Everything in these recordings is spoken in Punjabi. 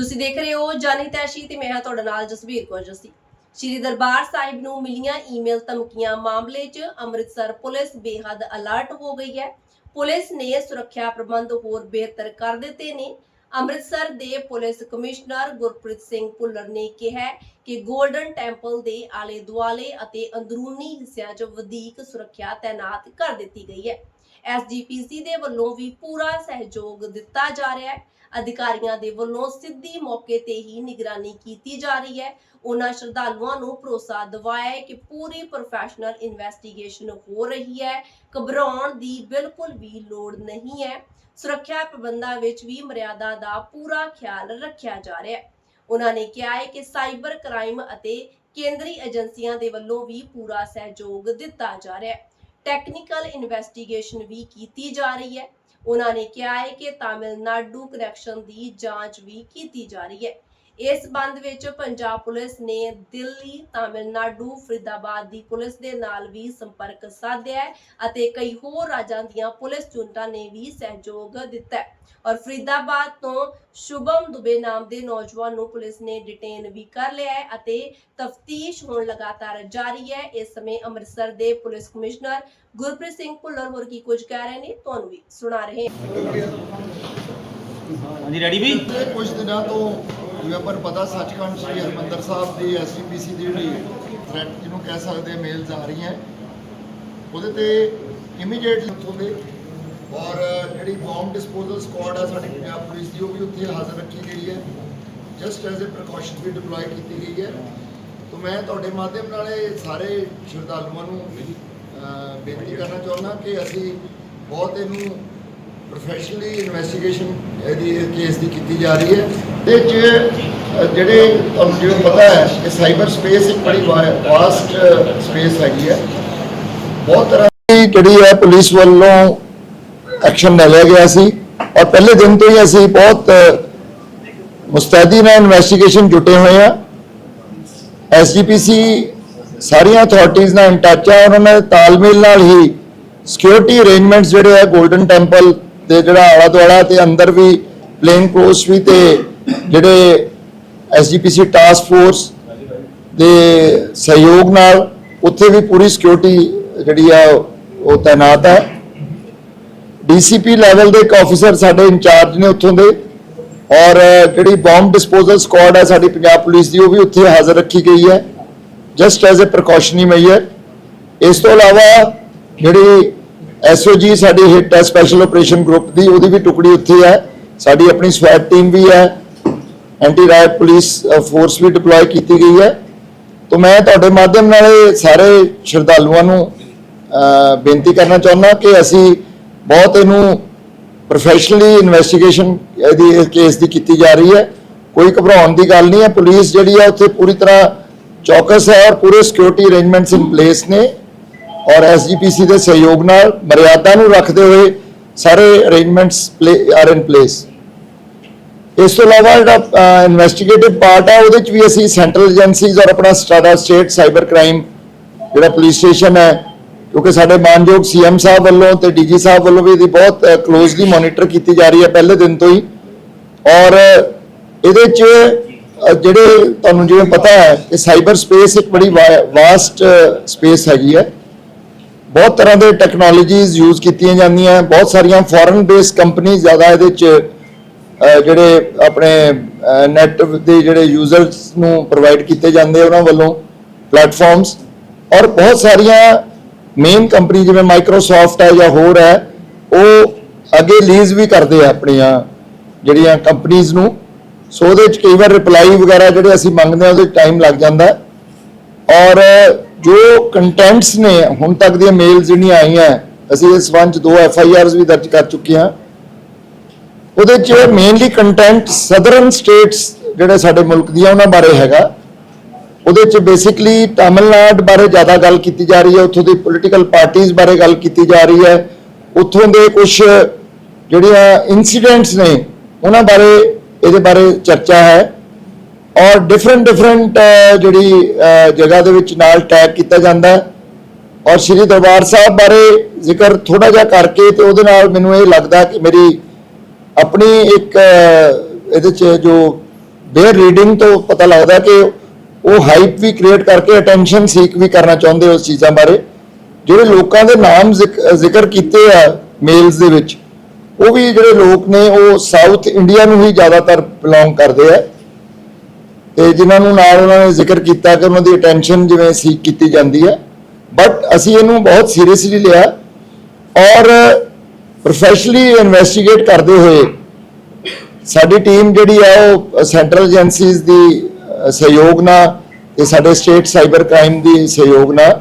ਤੁਸੀਂ ਦੇਖ ਰਹੇ ਹੋ ਜਾਨੀ ਤੈਸ਼ੀ ਤੇ ਮੈਂ ਹਾਂ ਤੁਹਾਡੇ ਨਾਲ ਜਸਵੀਰ ਕੌਰ ਜਸੀ। ਸ਼੍ਰੀ ਦਰਬਾਰ ਸਾਹਿਬ ਨੂੰ ਮਿਲੀਆਂ ਈਮੇਲ ਧਮਕੀਆਂ। ਮਾਮਲੇ 'ਚ ਅੰਮ੍ਰਿਤਸਰ ਪੁਲਿਸ ਬੇਹੱਦ ਅਲਰਟ ਹੋ ਗਈ ਹੈ। ਪੁਲਿਸ ਨੇ ਸੁਰੱਖਿਆ ਪ੍ਰਬੰਧ ਹੋਰ ਬਿਹਤਰ ਕਰ ਦਿੱਤੇ ਨੇ। ਅੰਮ੍ਰਿਤਸਰ ਦੇ ਪੁਲਿਸ ਕਮਿਸ਼ਨਰ ਗੁਰਪ੍ਰੀਤ ਸਿੰਘ ਭੁੱਲਰ ਨੇ ਕਿਹਾ ਕਿ 골ਡਨ ਟੈਂਪਲ ਦੇ ਆਲੇ ਦੁਆਲੇ ਅਤੇ ਅੰਦਰੂਨੀ ਹਿੱਸਿਆਂ 'ਚ ਵਧੇਕ ਸੁਰੱਖਿਆ ਤਾਇਨਾਤ ਕਰ ਦਿੱਤੀ ਗਈ ਹੈ। ਐਸਜੀਪੀਸੀ ਦੇ ਵੱਲੋਂ ਵੀ ਪੂਰਾ ਸਹਿਯੋਗ ਦਿੱਤਾ ਜਾ ਰਿਹਾ ਹੈ। ਅਧਿਕਾਰੀਆਂ ਦੇ ਵੱਲੋਂ ਸਿੱਧੀ ਮੌਕੇ ਤੇ ਹੀ ਨਿਗਰਾਨੀ ਕੀਤੀ ਜਾ ਰਹੀ ਹੈ। ਉਹਨਾਂ ਸ਼ਰਧਾਲੂਆਂ ਨੂੰ ਭਰੋਸਾ ਦਿਵਾਇਆ ਹੈ ਕਿ ਪੂਰੀ ਪ੍ਰੋਫੈਸ਼ਨਲ ਇਨਵੈਸਟੀਗੇਸ਼ਨ ਹੋ ਰਹੀ ਹੈ। ਘਬਰਾਉਣ ਦੀ ਬਿਲਕੁਲ ਵੀ ਲੋੜ ਨਹੀਂ ਹੈ। ਸੁਰੱਖਿਆ ਪ੍ਰਬੰਧਾਂ ਵਿੱਚ ਵੀ ਮਰਿਆਦਾ ਦਾ ਪੂਰਾ ਖਿਆਲ ਰੱਖਿਆ ਜਾ ਰਿਹਾ ਹੈ। ਉਹਨਾਂ ਨੇ ਕਿਹਾ ਹੈ ਕਿ ਸਾਈਬਰ ਕ੍ਰਾਈਮ ਅਤੇ ਕੇਂਦਰੀ ਏਜੰਸੀਆਂ ਦੇ ਵੱਲੋਂ ਵੀ ਪੂਰਾ ਸਹਿਯੋਗ ਦਿੱਤਾ ਜਾ ਰਿਹਾ ਹੈ। ਟੈਕਨੀਕਲ ਇਨਵੈਸਟੀਗੇਸ਼ਨ ਵੀ ਕੀਤੀ ਜਾ ਰਹੀ ਹੈ। ਉਹਨਾਂ ਨੇ ਕਿਹਾ ਹੈ ਕਿ ਤਾਮਿਲਨਾਡੂ ਕਰੈਕਸ਼ਨ ਦੀ ਜਾਂਚ ਵੀ ਕੀਤੀ ਜਾ ਰਹੀ ਹੈ। ਇਸ ਸੰਬੰਧ ਵਿੱਚ ਪੰਜਾਬ ਪੁਲਿਸ ਨੇ ਦਿੱਲੀ ਤਾਮਿਲਨਾਡੂ ਫਰੀਦਾਬਾਦ ਦੀ ਪੁਲਿਸ ਦੇ ਨਾਲ ਵੀ ਸੰਪਰਕ ਸਾਧਿਆ ਅਤੇ ਕਈ ਹੋਰ ਰਾਜਾਂ ਦੀਆਂ ਪੁਲਿਸ ਯੂਨਿਟਾਂ ਨੇ ਵੀ ਸਹਿਯੋਗ ਦਿੱਤਾ ਹੈ। ਔਰ ਫਰੀਦਾਬਾਦ ਤੋਂ ਸ਼ੁਭਮ ਦੁਬੇ ਨਾਮ ਦੇ ਨੌਜਵਾਨ ਨੂੰ ਪੁਲਿਸ ਨੇ ਡਿਟੇਨ ਵੀ ਕਰ ਲਿਆ ਹੈ ਅਤੇ ਤਫਤੀਸ਼ ਹੁਣ ਲਗਾਤਾਰ ਜਾਰੀ ਹੈ। ਇਸ ਸਮੇਂ ਅੰਮ੍ਰਿਤਸਰ ਦੇ ਪੁਲਿਸ ਕਮਿਸ਼ਨਰ ਗੁਰਪ੍ਰੀਤ ਸਿੰਘ ਭੁੱਲਰ ਹੋਰ ਕੀ ਕੁਝ ਕਹਿ ਰਹੇ ਨੇ ਤੁਹਾਨੂੰ ਵੀ ਸੁਣਾ ਰਹੇ ਹਾਂ। ਹਾਂਜੀ ਰੈਡੀ ਵੀ? ਕੁਝ ਦਿਨਾਂ ਤੋਂ ਜਿਵੇਂ ਆਪਾਂ ਨੂੰ ਪਤਾ ਸੱਚਖੰਡ ਸ੍ਰੀ ਹਰਿਮੰਦਰ ਸਾਹਿਬ ਦੀ ਐਸਜੀਪੀਸੀ ਦੀ ਜਿਹੜੀ ਥ੍ਰੈਟ ਜਿਹਨੂੰ ਕਹਿ ਸਕਦੇ ਹਾਂ ਮੇਲਸ ਆ ਰਹੀਆਂ ਉਹਦੇ ਤੇ ਇਮੀਡੀਏਟਲੀ ਉੱਥੋਂ ਦੇ ਔਰ ਜਿਹੜੀ ਬੰਬ ਡਿਸਪੋਜ਼ਲ ਸਕੁਆਡ ਆ ਸਾਡੀ ਪੰਜਾਬ ਪੁਲਿਸ ਦੀ, ਉਹ ਵੀ ਉੱਥੇ ਹਾਜ਼ਰ ਰੱਖੀ ਗਈ ਹੈ ਜਸਟ ਐਜ਼ ਅ ਪ੍ਰੀਕਾਸ਼ਨ ਵੀ ਡਿਪਲੋਏ ਕੀਤੀ ਗਈ ਹੈ। ਤਾਂ ਮੈਂ ਤੁਹਾਡੇ ਮਾਧਿਅਮ ਨਾਲ ਇਹ ਸਾਰੇ ਸ਼ਰਧਾਲੂਆਂ ਨੂੰ ਬੇਨਤੀ ਕਰਨਾ ਚਾਹੁੰਦਾ ਕਿ ਅਸੀਂ ਬਹੁਤ ਇਹਨੂੰ ਪ੍ਰੋਫੈਸ਼ਨਲੀ ਇਨਵੈਸਟੀਗੇਸ਼ਨ ਇਹਦੀ ਕੇਸ ਦੀ ਕੀਤੀ ਜਾ ਰਹੀ ਹੈ। ਤੇ ਚ ਜਿਹੜੇ ਤੁਹਾਨੂੰ ਜਿਵੇਂ ਪਤਾ ਹੈ ਕਿ ਸਾਈਬਰ ਸਪੇਸ ਇੱਕ ਬੜੀ ਵਾਸਟ ਸਪੇਸ ਹੈਗੀ ਹੈ। ਬਹੁਤ ਤਰ੍ਹਾਂ ਦੀ ਜਿਹੜੀ ਹੈ ਪੁਲਿਸ ਵੱਲੋਂ ਐਕਸ਼ਨ ਲੈ ਲਿਆ ਗਿਆ ਸੀ। ਔਰ ਪਹਿਲੇ ਦਿਨ ਤੋਂ ਹੀ ਅਸੀਂ ਬਹੁਤ ਮੁਸਤੈਦੀ ਨਾਲ ਇਨਵੈਸਟੀਗੇਸ਼ਨ ਜੁਟੇ ਹੋਏ ਆ ਐਸਜੀਪੀਸੀ ਸਾਰੀਆਂ ਅਥਾਰਟੀਆਂ ਨਾਲ ਇਨ ਟੱਚ ਆ। ਉਹਨਾਂ ਦੇ ਤਾਲਮੇਲ ਨਾਲ ਹੀ ਸਿਕਿਉਰਿਟੀ ਅਰੇਂਜਮੈਂਟਸ ਜਿਹੜੇ ਆ 골ਡਨ ਟੈਂਪਲ ਦੇ ਜਿਹੜਾ ਆਲਾ ਦੁਆਲਾ ਤੇ ਅੰਦਰ ਵੀ ਪਲੇਨ ਕ੍ਰੋਸ ਵੀ ਤੇ ਜਿਹੜੇ ਐਸਜੀਪੀਸੀ ਟਾਸਕ ਫੋਰਸ ਦੇ ਸਹਿਯੋਗ ਨਾਲ ਉੱਥੇ ਵੀ ਪੂਰੀ ਸਿਕਿਉਰਿਟੀ ਜਿਹੜੀ ਆ ਉਹ ਤਾਇਨਾਤ ਹੈ ਡੀਸੀਪੀ ਲੈਵਲ ਦੇ ਇੱਕ ਆਫੀਸਰ ਸਾਡੇ ਇੰਚਾਰਜ ਨੇ ਉੱਥੋਂ ਦੇ ਔਰ ਜਿਹੜੀ ਬੰਬ ਡਿਸਪੋਜ਼ਲ ਸਕੁਆਡ ਹੈ ਸਾਡੀ ਪੰਜਾਬ ਪੁਲਿਸ ਦੀ, ਉਹ ਵੀ ਉੱਥੇ ਹਾਜ਼ਰ ਰੱਖੀ ਗਈ ਹੈ। Just as a precautionary measure ਇਸ ਤੋਂ ਇਲਾਵਾ ਜਿਹੜੀ ਐਸਓਜੀ ਸਾਡੀ ਹਿੱਟ ਹੈ ਸਪੈਸ਼ਲ ਆਪਰੇਸ਼ਨ ਗਰੁੱਪ ਦੀ, ਉਹਦੀ ਵੀ ਟੁਕੜੀ ਉੱਥੇ ਹੈ। ਸਾਡੀ ਆਪਣੀ ਸਵੈਟ ਟੀਮ ਵੀ ਹੈ। ਐਂਟੀ ਰਾਇਟ ਪੁਲਿਸ ਫੋਰਸ ਵੀ ਡਿਪਲੋਏ ਕੀਤੀ ਗਈ ਹੈ। ਤਾਂ ਮੈਂ ਤੁਹਾਡੇ ਮਾਧਿਅਮ ਨਾਲ ਸਾਰੇ ਸ਼ਰਧਾਲੂਆਂ ਨੂੰ ਬੇਨਤੀ ਕਰਨਾ ਚਾਹੁੰਦਾ ਕਿ ਅਸੀਂ ਬਹੁਤ ਇਹਨੂੰ ਪ੍ਰੋਫੈਸ਼ਨਲੀ ਇਨਵੈਸਟੀਗੇਸ਼ਨ ਇਹਦੀ ਕੇਸ ਦੀ ਕੀਤੀ ਜਾ ਰਹੀ ਹੈ। ਕੋਈ ਘਬਰਾਉਣ ਦੀ ਗੱਲ ਨਹੀਂ ਹੈ। ਪੁਲਿਸ ਜਿਹੜੀ ਹੈ, ਉੱਥੇ ਪੂਰੀ ਤਰ੍ਹਾਂ ਚੌਕਸ ਹੈ ਔਰ ਪੂਰੇ ਸਿਕਿਉਰਿਟੀ ਅਰੇਂਜਮੈਂਟਸ ਇਨ ਪਲੇਸ ਨੇ। ਔਰ ਐਸਜੀਪੀਸੀ ਦੇ ਸਹਿਯੋਗ ਨਾਲ ਮਰਿਆਦਾ ਨੂੰ ਰੱਖਦੇ ਹੋਏ ਸਾਰੇ ਅਰੇਂਜਮੈਂਟਸ ਆਰ ਇਨ ਪਲੇਸ ਇਸ ਤੋਂ ਇਲਾਵਾ ਜਿਹੜਾ ਇਨਵੈਸਟੀਗੇਟਿਵ ਪਾਰਟ ਆ, ਉਹਦੇ ਚ ਵੀ ਅਸੀਂ ਸੈਂਟਰਲ ਏਜੰਸੀਜ਼ ਔਰ ਆਪਣਾ ਸਟਾਡਾ ਸਟੇਟ ਸਾਈਬਰ ਕ੍ਰਾਈਮ ਜਿਹੜਾ ਪੁਲਿਸ ਸਟੇਸ਼ਨ ਹੈ, ਕਿਉਂਕਿ ਸਾਡੇ ਮਾਨਯੋਗ ਸੀਐਮ ਸਾਹਿਬ ਵੱਲੋਂ ਤੇ ਡੀਜੀ ਸਾਹਿਬ ਵੱਲੋਂ ਵੀ ਇਹਦੀ ਬਹੁਤ ਕਲੋਜ਼ਲੀ ਮੋਨੀਟਰ ਕੀਤੀ ਜਾ ਰਹੀ ਹੈ ਪਹਿਲੇ ਦਿਨ ਤੋਂ ਹੀ। ਔਰ ਇਹਦੇ ਚ ਜਿਹੜੇ ਤੁਹਾਨੂੰ ਜਿਵੇਂ ਪਤਾ ਹੈ ਕਿ ਸਾਈਬਰ ਸਪੇਸ ਇੱਕ ਬੜੀ ਵਾਸਟ ਸਪੇਸ ਹੈਗੀ ਹੈ। ਬਹੁਤ ਤਰ੍ਹਾਂ ਦੇ ਟੈਕਨੋਲੋਜੀਜ਼ ਯੂਜ਼ ਕੀਤੀਆਂ ਜਾਂਦੀਆਂ, ਬਹੁਤ ਸਾਰੀਆਂ ਫੋਰਨ ਬੇਸ ਕੰਪਨੀ ਜ਼ਿਆਦਾ ਇਹਦੇ ਚ ਜਿਹੜੇ ਆਪਣੇ ਨੈਟ ਦੇ ਜਿਹੜੇ ਯੂਜ਼ਰਸ ਨੂੰ ਪ੍ਰੋਵਾਈਡ ਕੀਤੇ ਜਾਂਦੇ ਉਹਨਾਂ ਵੱਲੋਂ ਪਲੇਟਫਾਰਮਸ ਔਰ ਬਹੁਤ ਸਾਰੀਆਂ ਮੇਨ ਕੰਪਨੀ ਜਿਵੇਂ ਮਾਈਕਰੋਸਾਫਟ ਹੈ ਜਾਂ ਹੋਰ ਹੈ, ਉਹ ਅੱਗੇ ਲੀਜ਼ ਵੀ ਕਰਦੇ ਆ ਆਪਣੀਆਂ ਜਿਹੜੀਆਂ ਕੰਪਨੀਆਂ ਨੂੰ। ਸੋ ਉਹਦੇ ਚ ਕਈ ਵਾਰ ਰਿਪਲਾਈ ਵਗੈਰਾ ਜਿਹੜੇ ਅਸੀਂ ਮੰਗਦੇ ਆ ਉਹਦੇ ਟਾਈਮ ਲੱਗ ਜਾਂਦਾ। ਔਰ ਜੋ ਕੰਟੈਂਟਸ ਨੇ, ਹੁਣ ਤੱਕ ਦੀਆਂ ਮੇਲਸ ਜਿਹੜੀਆਂ ਆਈਆਂ, ਅਸੀਂ ਇਸ ਸੰਬੰਧ 'ਚ ਦੋ ਐਫ ਆਈ ਆਰਸ ਵੀ ਦਰਜ ਕਰ ਚੁੱਕੇ ਹਾਂ। ਉਹਦੇ 'ਚ ਮੇਨਲੀ ਕੰਟੈਂਟ ਸਦਰਨ ਸਟੇਟਸ ਜਿਹੜੇ ਸਾਡੇ ਮੁਲਕ ਦੀਆਂ ਉਹਨਾਂ ਬਾਰੇ ਹੈਗਾ। ਉਹਦੇ 'ਚ ਬੇਸਿਕਲੀ ਤਾਮਿਲਨਾਡ ਬਾਰੇ ਜ਼ਿਆਦਾ ਗੱਲ ਕੀਤੀ ਜਾ ਰਹੀ ਹੈ, ਉੱਥੋਂ ਦੀ ਪੋਲੀਟੀਕਲ ਪਾਰਟੀਆਂ ਬਾਰੇ ਗੱਲ ਕੀਤੀ ਜਾ ਰਹੀ ਹੈ। ਉੱਥੋਂ ਦੇ ਕੁਝ ਜਿਹੜੀਆਂ ਇਨਸੀਡੈਂਟਸ ਨੇ, ਉਹਨਾਂ ਬਾਰੇ, ਇਹਦੇ ਬਾਰੇ ਚਰਚਾ ਹੈ। ਔਰ ਡਿਫਰੈਂਟ ਡਿਫਰੈਂਟ ਜਿਹੜੀ ਜਗ੍ਹਾ ਦੇ ਵਿੱਚ ਨਾਲ ਟੈਗ ਕੀਤਾ ਜਾਂਦਾ ਹੈ। ਔਰ ਸ਼੍ਰੀ ਦਰਬਾਰ ਸਾਹਿਬ ਬਾਰੇ ਜ਼ਿਕਰ ਥੋੜਾ ਜਿਹਾ ਕਰਕੇ ਤੇ ਉਹਦੇ ਨਾਲ ਮੈਨੂੰ ਇਹ ਲੱਗਦਾ ਕਿ ਮੇਰੀ ਆਪਣੀ ਇੱਕ ਇਹਦੇ ਚ ਜੋ ਬੇਅਰ ਰੀਡਿੰਗ ਤੋਂ ਪਤਾ ਲੱਗਦਾ ਕਿ ਉਹ ਹਾਈਪ ਵੀ ਕ੍ਰੀਏਟ ਕਰਕੇ ਅਟੈਂਸ਼ਨ ਸੀਕ ਵੀ ਕਰਨਾ ਚਾਹੁੰਦੇ ਉਸ ਚੀਜ਼ਾਂ ਬਾਰੇ। ਜਿਹੜੇ ਲੋਕਾਂ ਦੇ ਨਾਮ ਜ਼ਿਕ- ਜ਼ਿਕਰ ਕੀਤੇ ਆ ਮੇਲਸ ਦੇ ਵਿੱਚ, ਉਹ ਵੀ ਜਿਹੜੇ ਲੋਕ ਨੇ, ਉਹ ਸਾਊਥ ਇੰਡੀਆ ਨੂੰ ਹੀ ਜ਼ਿਆਦਾਤਰ ਬਿਲੋਂਗ ਕਰਦੇ ਆ। ਤੇ ਜਿਨ੍ਹਾਂ ਨੂੰ ਨਾਲ ਉਹਨਾਂ ਨੇ ਜ਼ਿਕਰ ਕੀਤਾ ਕਿ ਉਹਨਾਂ ਦੀ ਅਟੈਂਸ਼ਨ ਜਿਵੇਂ ਸੀਕ ਕੀਤੀ ਜਾਂਦੀ ਹੈ। ਬਟ ਅਸੀਂ ਇਹਨੂੰ ਬਹੁਤ ਸੀਰੀਅਸਲੀ ਲਿਆ ਔਰ ਪ੍ਰੋਫੈਸ਼ਨਲੀ ਇਨਵੈਸਟੀਗੇਟ ਕਰਦੇ ਹੋਏ ਸਾਡੀ ਟੀਮ ਜਿਹੜੀ ਆ ਉਹ ਸੈਂਟਰਲ ਏਜੰਸੀਜ਼ ਦੀ ਸਹਿਯੋਗ ਨਾਲ ਤੇ ਸਾਡੇ ਸਟੇਟ ਸਾਈਬਰ ਕ੍ਰਾਈਮ ਦੀ ਸਹਿਯੋਗ ਨਾਲ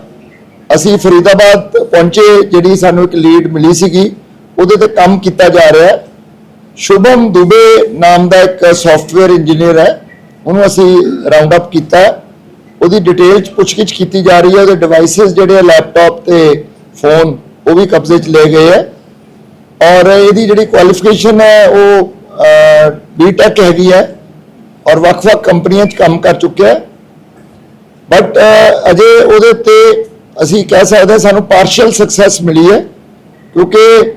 ਅਸੀਂ ਫਰੀਦਾਬਾਦ ਪਹੁੰਚੇ, ਜਿਹੜੀ ਸਾਨੂੰ ਇੱਕ ਲੀਡ ਮਿਲੀ ਸੀਗੀ, ਉਹਦੇ ਤੇ ਕੰਮ ਕੀਤਾ ਜਾ ਰਿਹਾ। ਹੈ ਸ਼ੁਭਮ ਦੁਬੇ ਨਾਮ ਦਾ ਇੱਕ ਸੌਫਟਵੇਅਰ ਇੰਜੀਨੀਅਰ ਹੈ। ਉਹਨੂੰ ਅਸੀਂ ਰਾਉਂਡ ਅਪ ਕੀਤਾ। ਉਹਦੀ ਡਿਟੇਲ ਚ ਪੁੱਛਗਿੱਛ ਕੀਤੀ ਜਾ ਰਹੀ ਹੈ। ਉਹਦੇ ਡਿਵਾਈਸਸ ਜਿਹੜੇ ਆ ਲੈਪਟਾਪ ਤੇ ਫੋਨ ਉਹ ਵੀ ਕਬਜ਼ੇ ਚ ਲਏ ਗਏ ਹੈ ਔਰ ਇਹਦੀ ਜਿਹੜੀ ਕੁਆਲੀਫਿਕੇਸ਼ਨ ਹੈ, ਉਹ ਬੀਟੈਕ ਹੈਗੀ ਹੈ ਔਰ ਵੱਖ-ਵੱਖ ਕੰਪਨੀਆਂ 'ਚ ਕੰਮ ਕਰ ਚੁੱਕਿਆ ਬਟ ਅਜੇ ਉਹਦੇ ਤੇ ਅਸੀਂ ਕਹਿ ਸਕਦੇ ਸਾਨੂੰ ਪਾਰਸ਼ੀਅਲ ਸਕਸੈਸ ਮਿਲੀ ਹੈ। ਕਿਉਂਕਿ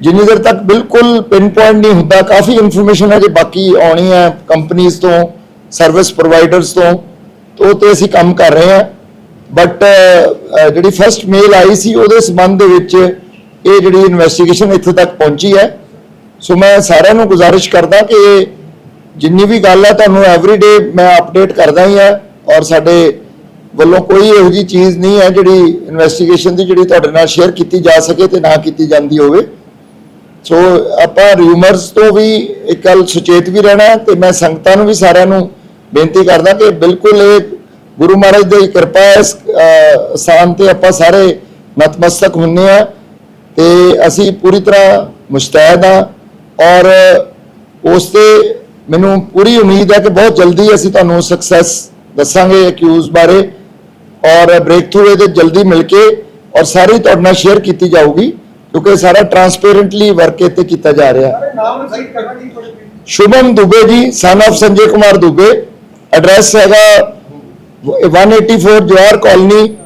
ਜਿੰਨੀ ਦੇਰ ਤੱਕ ਬਿਲਕੁਲ ਪਿਨ ਪੁਆਇੰਟ ਨਹੀਂ ਹੁੰਦਾ, ਕਾਫੀ ਇਨਫੋਰਮੇਸ਼ਨ ਅਜੇ ਬਾਕੀ ਆਉਣੀ ਹੈ ਕੰਪਨੀਆਂ ਤੋਂ। ਸਰਵਿਸ ਪ੍ਰੋਵਾਈਡਰਸ ਤੋਂ, ਉਹ ਤੇ ਅਸੀਂ ਕੰਮ ਕਰ ਰਹੇ ਹਾਂ। ਬਟ ਜਿਹੜੀ ਫਰਸਟ ਮੇਲ ਆਈ ਸੀ, ਉਹਦੇ ਸੰਬੰਧ ਦੇ ਵਿੱਚ ਇਹ ਜਿਹੜੀ ਇਨਵੈਸਟੀਗੇਸ਼ਨ ਇੱਥੇ ਤੱਕ ਪਹੁੰਚੀ ਹੈ। ਸੋ ਮੈਂ ਸਾਰਿਆਂ ਨੂੰ ਗੁਜ਼ਾਰਿਸ਼ ਕਰਦਾ ਕਿ ਜਿੰਨੀ ਵੀ ਗੱਲ ਹੈ, ਤੁਹਾਨੂੰ ਐਵਰੀਡੇ ਮੈਂ ਅਪਡੇਟ ਕਰਦਾ ਹੀ ਆ ਔਰ ਸਾਡੇ ਵੱਲੋਂ ਕੋਈ ਇਹੋ ਜੀ ਚੀਜ਼ ਨਹੀਂ ਹੈ ਜਿਹੜੀ ਇਨਵੈਸਟੀਗੇਸ਼ਨ ਦੀ ਜਿਹੜੀ ਤੁਹਾਡੇ ਨਾਲ ਸ਼ੇਅਰ ਕੀਤੀ ਜਾ ਸਕੇ ਤੇ ਨਾ ਕੀਤੀ ਜਾਂਦੀ ਹੋਵੇ। ਸੋ ਆਪਾਂ ਰਿਊਮਰਸ ਤੋਂ ਵੀ ਇੱਕ ਗੱਲ ਸੁਚੇਤ ਵੀ ਰਹਿਣਾ ਹੈ ਤੇ ਮੈਂ ਸੰਗਤਾਂ ਨੂੰ ਵੀ ਸਾਰਿਆਂ ਨੂੰ ਬੇਨਤੀ ਕਰਦਾ ਕਿ ਬਿਲਕੁਲ ਇਹ ਗੁਰੂ ਮਹਾਰਾਜ ਦੀ ਕਿਰਪਾ ਹੈ ਇਸ ਸਥਾਨ ਤੇ ਆਪਾਂ ਸਾਰੇ ਨਤਮਸਤਕ ਹੁੰਨੇ ਆ ਤੇ ਅਸੀਂ ਪੂਰੀ ਤਰ੍ਹਾਂ ਮੁਸਤੈਦ ਆ ਔਰ ਉਸ ਤੇ ਮੈਨੂੰ ਪੂਰੀ ਉਮੀਦ ਹੈ ਕਿ ਬਹੁਤ ਜਲਦੀ ਅਸੀਂ ਤੁਹਾਨੂੰ ਸਕਸੈਸ ਦੱਸਾਂਗੇ ਅਕਿਊਜ਼ ਬਾਰੇ ਔਰ ਬ੍ਰੇਕ ਥਰੂ ਇਹਦੇ ਜਲਦੀ ਮਿਲ ਕੇ ਔਰ ਸਾਰੀ ਤੁਹਾਡੇ ਨਾਲ ਸ਼ੇਅਰ ਕੀਤੀ ਜਾਊਗੀ ਕਿਉਂਕਿ ਸਾਰਾ ਟਰਾਂਸਪੇਰੈਂਟਲੀ ਵਰਕ ਇੱਥੇ ਕੀਤਾ ਜਾ ਰਿਹਾ। Shubham Dubey ji son of Sanjay Kumar Dubey. Address ਹੈਗਾ 184 Jawahar colony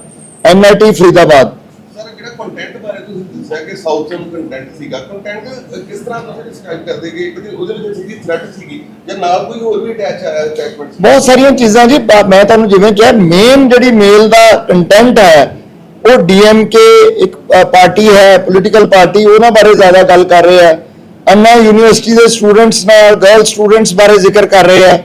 NIT Faridabad. Sir ਜਿਹੜਾ ਕੰਟੈਂਟ ਬਾਰੇ ਤੁਸੀਂ ਦੱਸਿਆ ਕਿ ਸਾਊਥਰਨ ਕੰਟੈਂਟ ਸੀਗਾ? ਕੰਟੈਂਟ ਕਿਸ ਤਰ੍ਹਾਂ ਤੁਸੀਂ ਡਿਸਕ੍ਰਾਈਬ ਕਰਦੇ ਕਿ ਉਹਦੇ ਵਿੱਚ ਸਿੱਧੀ ਥ੍ਰੈਟ ਸੀਗੀ ਜਾਂ ਨਾਲ ਕੋਈ ਹੋਰ ਵੀ ਅਟੈਚ ਅਟੈਚਮੈਂਟ ਬਹੁਤ ਸਾਰੀਆਂ ਚੀਜ਼ਾਂ ਜੀ ਮੈਂ ਤੁਹਾਨੂੰ ਜਿਵੇਂ ਕਿਹਾ ਮੇਨ ਜਿਹੜੀ ਮੇਲ ਦਾ ਕੰਟੈਂਟ ਹੈ ਉਹ ਡੀਐਮਕੇ ਇੱਕ ਪਾਰਟੀ ਹੈ ਪੋਲੀਟੀਕਲ ਪਾਰਟੀ ਉਹਨਾਂ ਬਾਰੇ ਜ਼ਿਆਦਾ ਗੱਲ ਕਰ ਰਹੇ ਹੈ। ਅੰਨਾ ਯੂਨੀਵਰਸਿਟੀ ਦੇ ਸਟੂਡੈਂਟਸ ਨਾਲ ਗਰਲ ਸਟੂਡੈਂਟਸ ਬਾਰੇ ਜ਼ਿਕਰ ਕਰ ਰਹੇ ਹੈ।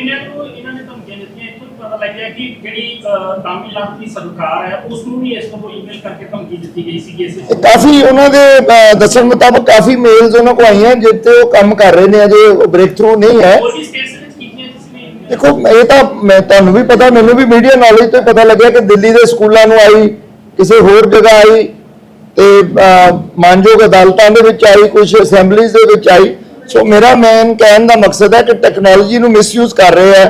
ਜਿਹੜੀ ਤਾਮਿਲਨਾਡੂ ਦੀ ਸਰਕਾਰ ਹੈ ਉਸ ਨੂੰ ਵੀ ਇਸ ਤੋਂ ਈਮੇਲ ਕਰਕੇ ਧਮਕੀ ਦਿੱਤੀ ਗਈ ਸੀ ਇਸ ਤੇ ਕਾਫੀ ਉਹਨਾਂ ਦੇ ਦੱਸਣ ਮੁਤਾਬਕ ਕਾਫੀ ਮੇਲਸ ਉਹਨਾਂ ਕੋਲ ਆਈਆਂ ਜਿੱਤੇ ਉਹ ਕੰਮ ਕਰ ਰਹੇ ਨੇ ਅਜੇ ਬ੍ਰੇਕ ਥਰੂ ਨਹੀਂ ਹੈ। ਦੇਖੋ ਇਹ ਤਾਂ ਮੈਂ ਤੁਹਾਨੂੰ ਵੀ ਪਤਾ ਮੈਨੂੰ ਵੀ ਮੀਡੀਆ ਨੌਲੇਜ ਤੋਂ ਪਤਾ ਲੱਗਿਆ ਕਿ ਦਿੱਲੀ ਦੇ ਸਕੂਲਾਂ ਨੂੰ ਆਈ ਕਿਸੇ ਹੋਰ ਜਗ੍ਹਾ ਆਈ ਤੇ ਮਾਨਯੋਗ ਅਦਾਲਤਾਂ ਦੇ ਵਿੱਚ ਆਈ ਕੁਝ ਅਸੈਂਬਲੀਜ਼ ਦੇ ਵਿੱਚ ਆਈ। ਸੋ ਮੇਰਾ ਮੇਨ ਕਹਿਣ ਦਾ ਮਕਸਦ ਹੈ ਕਿ ਟੈਕਨੋਲੋਜੀ ਨੂੰ ਮਿਸਯੂਜ਼ ਕਰ ਰਹੇ ਆ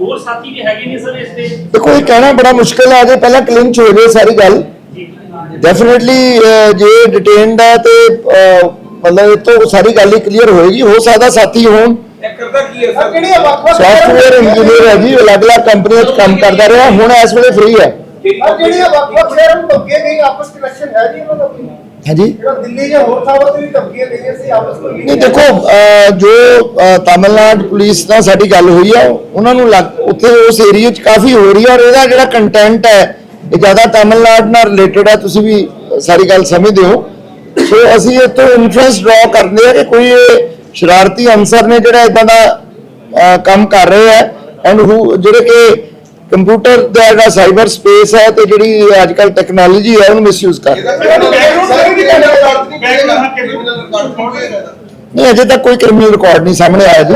ਹੋਰ ਸਾਥੀ ਵੀ ਹੈਗੇ ਨੇ ਸਰ ਇਸ ਦੇ ਦੇਖੋ ਇਹ ਕਹਿਣਾ ਬੜਾ ਮੁਸ਼ਕਲ ਹੈ ਅਜੇ ਪਹਿਲਾਂ ਕਲਿੰਚ ਹੋ ਜਾਏ ਸਾਰੀ ਗੱਲ। ਡੈਫੀਨਿਟਲੀ ਜੇ ਡਿਟੇਨਡ ਹੈ ਤੇ ਮਤਲਬ ਇਹ ਤੋਂ ਸਾਰੀ ਗੱਲ ਹੀ ਕਲੀਅਰ ਹੋਏਗੀ। ਹੋ ਸਕਦਾ ਸਾਥੀ ਹੋਣ। ਇਹ ਕਰਦਾ ਕੀ ਹੈ ਸਰ? ਕਿਹੜੀਆਂ ਵੱਖ-ਵੱਖ ਸੌਫਟਵੇਅਰ ਇੰਜੀਨੀਅਰ ਹੈ ਜੀ ਅਲੱਗ-ਅਲੱਗ ਕੰਪਨੀਆਂ 'ਚ ਕੰਮ ਕਰਦਾ ਰਿਹਾ ਹੁਣ ਇਸ ਵੇਲੇ ਫ੍ਰੀ ਹੈ। ਜਿਹੜੀਆਂ ਵੱਖ-ਵੱਖ ਸ਼ਹਿਰਾਂ ਨੂੰ ਧਮਕੀਆਂ ਗਈਆਂ ਆਪਸ ਵਿੱਚ ਕਨੈਕਸ਼ਨ ਹੈ ਜੀ ਉਹਨਾਂ ਦਾ ਕੋਈ? ਹਾਂਜੀ? ਦਿੱਲੀ ਜਾਂ ਹੋਰ ਥਾਵਾਂ ਤੇ ਵੀ ਧਮਕੀਆਂ ਗਈਆਂ ਸੀ ਆਪਸ ਵਿੱਚ ਨਹੀਂ ਦੇਖੋ ਜੋ ਤਾਮਿਲਨਾਡੂ ਪੁਲਿਸ ਨਾਲ ਸਾਡੀ ਗੱਲ ਹੋਈ ਆ ਉਹਨਾਂ ਨੂੰ ਲੱਗ ਉੱਥੇ ਉਸ ਏਰੀਆ 'ਚ ਕਾਫੀ ਹੋ ਰਹੀ ਆ ਔਰ ਇਹਦਾ ਜਿਹੜਾ ਕੰਟੈਂਟ ਹੈ ਇਹ ਜ਼ਿਆਦਾ ਤਾਮਿਲਨਾਡੂ ਨਾਲ ਰਿਲੇਟਡ ਹੈ ਤੁਸੀਂ ਵੀ ਸਾਰੀ ਗੱਲ ਸਮਝਦੇ ਹੋ। ਸੋ ਅਸੀਂ ਇਹ ਤੋਂ ਇਨਫਰੈਂਸ ਡਰਾ ਕਰਦੇ ਆ ਕਿ ਕੋਈ ਇਹ ਸ਼ਰਾਰਤੀ ਅਨਸਰ ਨੇ ਜਿਹੜਾ ਇਦਾਂ ਦਾ ਕੰਮ ਕਰ ਰਹੇ ਹੈ ਐਂਡ ਹੂ ਜਿਹੜੇ ਕਿ ਕੰਪਿਊਟਰ ਦਾ ਜਿਹੜਾ ਸਾਈਬਰ ਸਪੇਸ ਹੈ ਤੇ ਜਿਹੜੀ ਅੱਜ ਕੱਲ ਟੈਕਨੋਲੋਜੀ ਹੈ ਉਹਨੂੰ ਮਿਸਯੂਜ਼ ਕਰ ਰਹੇ ਨਹੀਂ ਅਜੇ ਤੱਕ ਕੋਈ ਕ੍ਰਿਮੀਨਲ ਰਿਕਾਰਡ ਨਹੀਂ ਸਾਹਮਣੇ ਆਇਆ ਜੀ।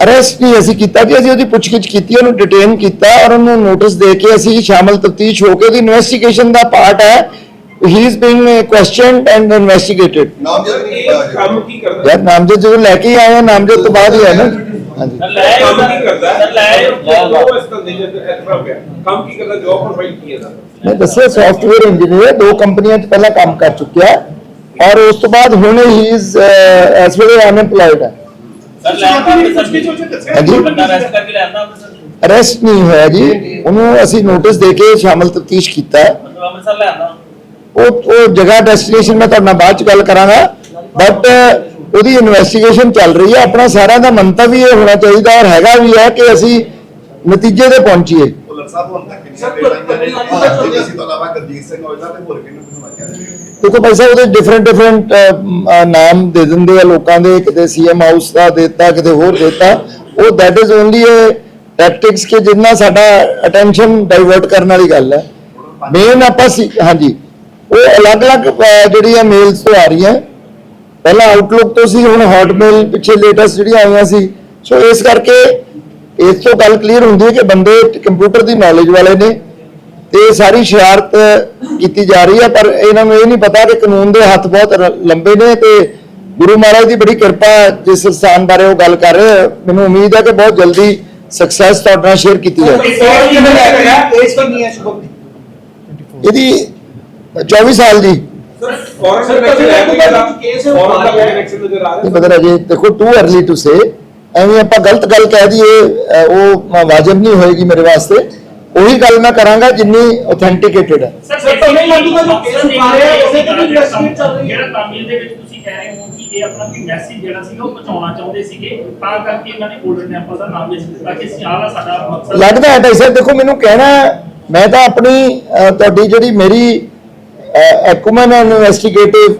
ਅਰੈਸਟ ਨਹੀਂ ਅਸੀਂ ਕੀਤਾ ਜੀ ਅਸੀਂ ਉਹਦੀ ਪੁੱਛਗਿੱਛ ਕੀਤੀ ਉਹਨੂੰ ਡਿਟੇਨ ਕੀਤਾ ਔਰ ਉਹਨੂੰ ਨੋਟਿਸ ਦੇ ਕੇ ਅਸੀਂ ਸ਼ਾਮਲ ਤਫਤੀਸ਼ ਹੋ ਕੇ ਉਹਦੀ ਇਨਵੈਸਟੀਗੇਸ਼ਨ ਦਾ ਪਾਰਟ ਹੈ। He is being questioned and investigated ਨਾਮ ਜਦ ਨਹੀਂ ਇਹ ਕੀਤਾ ਕੰਮ ਕੀ ਕਰਦਾ? ਯਾਰ ਨਾਮਜ਼ਦ ਜਦੋਂ ਲੈ ਕੇ ਆਏ ਆ ਨਾਮਜ਼ਦ ਤੋਂ ਬਾਅਦ ਹੀ ਹੈ ਨਾ। ਹਾਂਜੀ ਕੰਮ ਕੀ ਕਰਦਾ ਹੈ ਲੈ ਉਹ ਇਸ ਤਰ੍ਹਾਂ ਦੇ ਇਸ ਤਰ੍ਹਾਂ ਪਿਆ ਕੰਮ ਕੀ ਕਰਦਾ ਜੋਬ ਪ੍ਰੋਵਾਈਡ ਕੀ ਹੈ ਸਰ ਮੈਂ ਦੱਸਿਆ ਸੌਫਟਵੇਅਰ ਇੰਜੀਨੀਅਰ ਦੋ ਕੰਪਨੀਆਂ 'ਚ ਪਹਿਲਾਂ ਕੰਮ ਕਰ ਚੁੱਕਿਆ ਹੈ ਔਰ ਉਸ ਤੋਂ ਬਾਅਦ ਹੁਣ ਹੀ ਇਜ਼ ਇਸ ਵੇਲੇ ਅਨਐਮਪਲਾਈਡ ਹੈ ਸਰ ਲੈ ਹਾਂਜੀ ਬੰਦਾ ਰੈਸਟ ਕਰਕੇ ਲੈਣਾ ਅੰਮ੍ਰਿਤਸਰ ਅਰੈਸਟ ਨਹੀਂ ਹੋਇਆ ਜੀ ਉਹਨੂੰ ਅਸੀਂ ਨੋਟਿਸ ਦੇ ਕੇ ਸ਼ਾਮਲ ਤਫਤੀਸ਼ ਕੀਤਾ ਹੈ ਮਤਲਬ ਅੰਮ੍ਰਿਤਸਰ ਲੈ ਆਂਦਾ ਉਹ ਉਹ ਜਗ੍ਹਾ ਡੈਸਟੀਨੇਸ਼ਨ ਮੈਂ ਤੁਹਾਡੇ ਨਾਲ ਬਾਅਦ ਚ ਗੱਲ ਕਰਾਂਗਾ ਬਟ ਉਹਦੀ ਇਨਵੈਸਟੀਗੇਸ਼ਨ ਚੱਲ ਰਹੀ ਹੈ। ਆਪਣਾ ਸਾਰਿਆਂ ਦਾ ਮੰਤਵ ਵੀ ਇਹ ਹੋਣਾ ਚਾਹੀਦਾ ਔਰ ਹੈਗਾ ਵੀ ਹੈ ਕਿ ਅਸੀਂ ਨਤੀਜੇ ਤੇ ਪਹੁੰਚੀਏ। ਦੇਖੋ ਭਾਈ ਸਾਹਿਬ ਉਹਦੇ ਡਿਫਰੈਂਟ ਡਿਫਰੈਂਟ ਨਾਮ ਦੇ ਦਿੰਦੇ ਆ ਲੋਕਾਂ ਦੇ। ਕਿਤੇ ਸੀਐਮ ਹਾਊਸ ਦਾ ਦਿੱਤਾ ਕਿਤੇ ਹੋਰ ਦਿੱਤਾ। ਉਹ that is only a tactics ਕਿ ਜਿੰਨਾ ਸਾਡਾ ਅਟੈਂਸ਼ਨ ਡਾਈਵਰਟ ਕਰਨ ਵਾਲੀ ਗੱਲ ਹੈ। ਮੇਨ ਆਪਾਂ ਹਾਂਜੀ। ਉਹ ਅਲੱਗ-ਅਲੱਗ ਜਿਹੜੀਆਂ ਮੇਲਸ ਤੋਂ ਆ ਰਹੀਆਂ। ਪਹਿਲਾਂ ਆਊਟਲੁੱਕ ਤੋਂ ਸੀ ਹੁਣ ਹੌਟਮੇਲ ਪਿੱਛੇ ਲੇਟੈਸਟ ਜਿਹੜੀਆਂ ਆਈਆਂ ਸੀ। ਸੋ ਇਸ ਕਰਕੇ ਇਸ ਤੋਂ ਗੱਲ ਕਲੀਅਰ ਹੁੰਦੀ ਹੈ ਕਿ ਬੰਦੇ ਕੰਪਿਊਟਰ ਦੀ ਨੌਲੇਜ ਵਾਲੇ ਨੇ। ਤੇ ਸਾਰੀ ਸ਼ਰਾਰਤ ਕੀਤੀ ਜਾ ਰਹੀ ਹੈ ਪਰ ਇਹਨਾਂ ਨੂੰ ਇਹ ਨਹੀਂ ਪਤਾ ਕਿ ਕਾਨੂੰਨ ਦੇ ਹੱਥ ਬਹੁਤ ਲੰਬੇ ਨੇ ਤੇ ਗੁਰੂ ਮਹਾਰਾਜ ਦੀ ਬੜੀ ਕਿਰਪਾ ਜਿਸ ਸਥਾਨ ਬਾਰੇ ਉਹ ਗੱਲ ਕਰ ਰਹੇ ਮੈਨੂੰ ਉਮੀਦ ਹੈ ਕਿ ਬਹੁਤ ਜਲਦੀ ਸਕਸੈਸ ਤੁਹਾਡੇ ਨਾਲ ਸ਼ੇਅਰ ਕੀਤੀ ਦੀ ਇਹਦੀ 24 ਸਾਲ ਦੀ। ਸਰ ਪਤਾ ਅਜੇ ਦੇਖੋ ਟੂ अर्ਲੀ ਟੂ ਸੇ ਐਵੇਂ ਆਪਾਂ ਗਲਤ ਗੱਲ ਕਹਿ ਦਈਏ ਅ, ਉਹ ਵਾਜਬ ਨਹੀਂ ਹੋਏਗੀ ਮੇਰੇ ਵਾਸਤੇ ਉਹੀ ਗੱਲ ਮੈਂ ਕਰਾਂਗਾ ਜਿੰਨੀ ਆਥੈਂਟਿਕੇਟਡ ਹੈ ਸਰ ਤਮਿਲਨਾਡੂ ਦਾ ਜੋ ਕੇਸ ਪਾ ਰਿਹਾ ਹੈ ਉਸੇ ਤੇ ਵੀ ਇਨਵੈਸਟੀਗੇਟ ਚੱਲ ਰਹੀ ਹੈ ਜਿਹੜਾ ਤਾਮਿਲ ਦੇ ਵਿੱਚ ਤੁਸੀਂ ਕਹਿ ਰਹੇ ਹੋ ਕਿ ਇਹ ਆਪਣਾ ਕੋਈ ਮੈਸੇਜ ਜਿਹੜਾ ਸੀਗਾ ਉਹ ਪਹੁੰਚਾਉਣਾ ਚਾਹੁੰਦੇ ਸੀਗੇ ਤਾਂ ਕਰਕੇ ਇਹਨਾਂ ਨੇ ਗੋਲਡਨ ਟੈਂਪਲ ਦਾ ਨਾਮ ਵਿੱਚ ਦਿੱਤਾ ਕਿ ਅਸੀਂ ਆਹ ਵਾ ਸਾਡਾ ਮਕਸਦ ਲੱਗਦਾ ਹੈ ਸਾਹਿਬ ਦੇਖੋ ਮੈਨੂੰ ਕਹਿਣਾ ਮੈਂ ਤਾਂ ਆਪਣੀ ਤੁਹਾਡੀ ਜਿਹੜੀ ਮੇਰੀ ਐਕੂਮਨ ਇਨਵੈਸਟੀਗੇਟਿਵ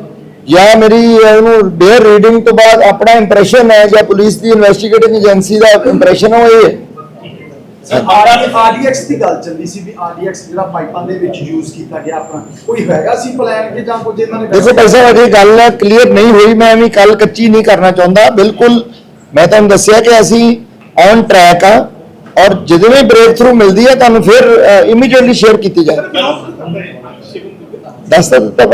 ਜਾਂ ਮੇਰੀ ਅ, ਉਹਨੂੰ ਬੇਅਰ ਰੀਡਿੰਗ ਤੋਂ ਬਾਅਦ ਆਪਣਾ ਇੰਪ੍ਰੈਸ਼ਨ ਹੈ ਜਾਂ ਪੁਲਿਸ ਦੀ ਇਨਵੈਸਟੀਗੇਟਿੰਗ ਏਜੰਸੀ ਦਾ ਇੰਪ੍ਰੈਸ਼ਨ ਉਹ ਇਹ। ਹੈ ਆਰਡੀਐਕਸ ਦੀ ਗੱਲ ਚੱਲਦੀ ਸੀ ਵੀ ਆਰਡੀਐਕਸ ਜਿਹੜਾ ਪਾਈਪਾਂ ਦੇ ਵਿੱਚ ਯੂਜ਼ ਕੀਤਾ ਗਿਆ ਆਪਣਾ ਕੋਈ ਹੈਗਾ ਸੀ ਪਲਾਨ ਕਿ ਜਾਂ ਕੁਝ ਇਹਨਾਂ ਨੇ ਦੇਖੋ ਸਾਹਿਬ ਅਜੇ ਗੱਲ ਕਲੀਅਰ ਨਹੀਂ ਹੋਈ ਮੈਂ ਵੀ ਕੱਲ ਕੱਚੀ ਨਹੀਂ ਕਰਨਾ ਚਾਹੁੰਦਾ। ਬਿਲਕੁਲ ਮੈਂ ਤੁਹਾਨੂੰ ਦੱਸਿਆ ਕਿ ਅਸੀਂ ਔਨ ਟਰੈਕ ਆ ਔਰ ਜਦੋਂ ਵੀ ਬ੍ਰੇਕ ਥਰੂ ਮਿਲਦੀ ਹੈ ਤੁਹਾਨੂੰ ਫਿਰ ਇਮੀਡੀਏਟਲੀ ਸ਼ੇਅਰ ਕੀਤੀ ਜਾਏ। ਦੱਸ ਤਾਂ ਦਿੱਤਾ